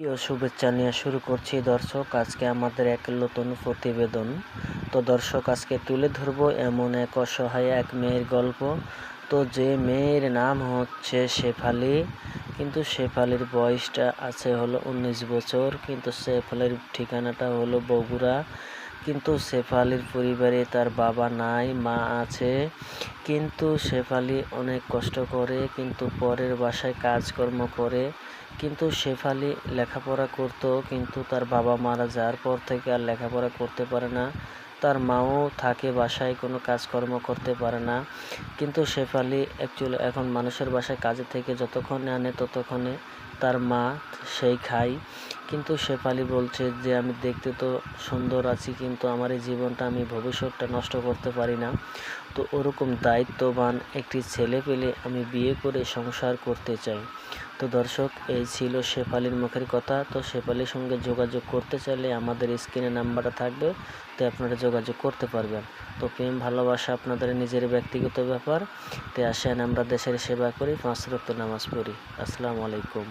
প্রিয় শুভেচ্ছা নিয়ে শুরু করছি। দর্শক, আজকে আমাদের এক নতুন প্রতিবেদন। তো দর্শক, আজকে তুলে ধরব এমন এক অসহায় এক মেয়ের গল্প। তো যে মেয়ের নাম হচ্ছে শেফালি, কিন্তু শেফালির বয়সটা আছে হলো উনিশ বছর, কিন্তু শেফালির ঠিকানাটা হলো বগুড়া। কিন্তু শেফালির পরিবারে তার বাবা নাই, মা আছে। কিন্তু শেফালি অনেক কষ্ট করে, কিন্তু পরের বাসায় কাজকর্ম করে। কিন্তু শেফালি লেখাপড়া করতো, কিন্তু তার বাবা মারা যাওয়ার পর থেকে আর লেখাপড়া করতে পারে না। তার মাও থাকে বাসায়, কোনো কাজকর্ম করতে পারে না। কিন্তু শেফালি অ্যাকচুয়ালি এখন মানুষের বাসায় কাজে থেকে যতক্ষণে আনে ততক্ষণে তার মা সেই খায়। কিন্তু শেফালি বলছে যে, আমি দেখতে তো সুন্দর আছি, কিন্তু আমার এই জীবনটা আমি ভবিষ্যৎটা নষ্ট করতে পারি না। তো ওরকম দায়িত্ববান একটি ছেলে পেলে আমি বিয়ে করে সংসার করতে চাই। তো দর্শক, এই ছিল শেফালির মুখের কথা। তো শেফালির সঙ্গে যোগাযোগ করতে চাইলে আমাদের স্ক্রিনে নাম্বারটা থাকবে, তো আপনারা যোগাযোগ করতে পারবেন। তো প্রেম, ভালোবাসা আপনাদের নিজের ব্যক্তিগত ব্যাপার। তো আসেন, আমরা দেশের সেবা করি, পাঁচ রক্ত নামাজ পড়ি। আসসালামু আলাইকুম।